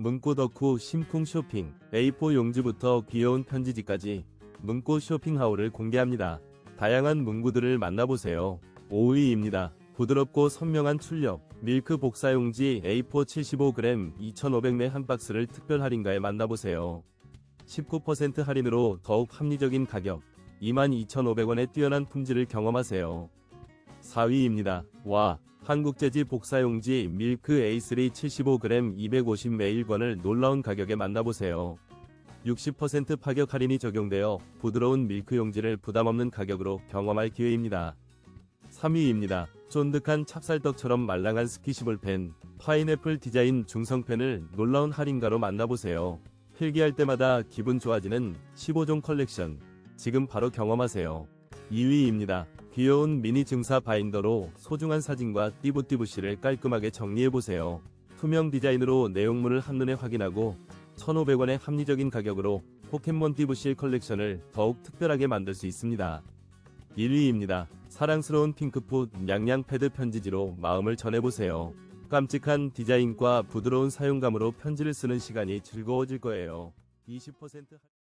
문구 덕후 심쿵 쇼핑 A4 용지부터 귀여운 편지지까지 문구 쇼핑하울을 공개합니다. 다양한 문구들을 만나보세요. 5위입니다. 부드럽고 선명한 출력 밀크 복사용지 A4 75g 2,500매 한 박스를 특별 할인가에 만나보세요. 19% 할인으로 더욱 합리적인 가격 22,500원의 뛰어난 품질을 경험하세요. 4위입니다. 와 한국재지 복사용지 밀크 A3 75g 250 매일권을 놀라운 가격에 만나보세요. 60% 파격 할인이 적용되어 부드러운 밀크 용지를 부담없는 가격으로 경험할 기회입니다. 3위입니다. 쫀득한 찹쌀떡처럼 말랑한 스키시볼 펜, 파인애플 디자인 중성 펜을 놀라운 할인가로 만나보세요. 필기할 때마다 기분 좋아지는 15종 컬렉션, 지금 바로 경험하세요. 2위입니다. 귀여운 미니 증사 바인더로 소중한 사진과 띠부띠부씨를 깔끔하게 정리해보세요. 투명 디자인으로 내용물을 한눈에 확인하고 1,500원의 합리적인 가격으로 포켓몬 띠부씨 컬렉션을 더욱 특별하게 만들 수 있습니다. 1위입니다. 사랑스러운 핑크풋 양양 패드 편지지로 마음을 전해보세요. 깜찍한 디자인과 부드러운 사용감으로 편지를 쓰는 시간이 즐거워질 거예요. 20% 할-